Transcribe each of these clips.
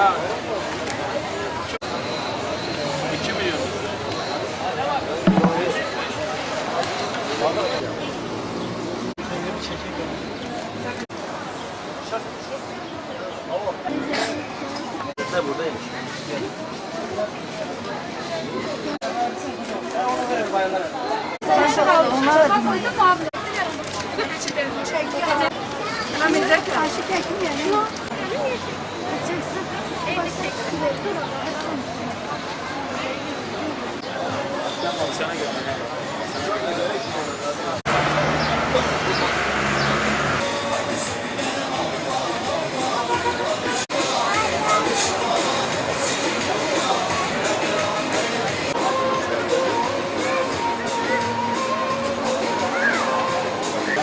İki milyon. Ne buradaymış? Kaşık ekmeği yani.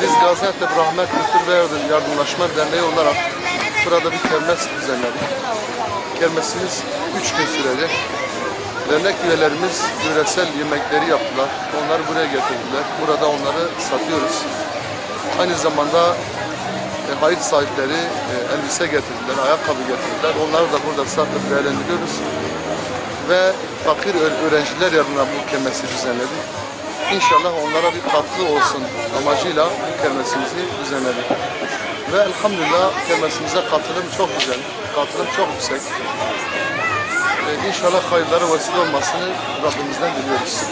Biz Gaziantep Rahmet Kültür ve Yardım- Yardımlaşma Derneği olarak burada bir kermes düzenledik. Kermesimiz üç gün sürecek. Dernek üyelerimiz yöresel yemekleri yaptılar. Onları buraya getirdiler. Burada onları satıyoruz. Aynı zamanda e, hayır sahipleri e, elbise getirdiler, ayakkabı getirdiler. Onları da burada satıp değerlendiriyoruz. Ve fakir öğ- öğrenciler yarına bu kermesi düzenledik. İnşallah onlara bir katkı olsun amacıyla bu kermesimizi düzenledik. Ve elhamdülillah kermesimize katılım çok güzel, katılım çok yüksek. Ee, İnşallah hayırlara vesile olmasını Rabbimizden diliyoruz.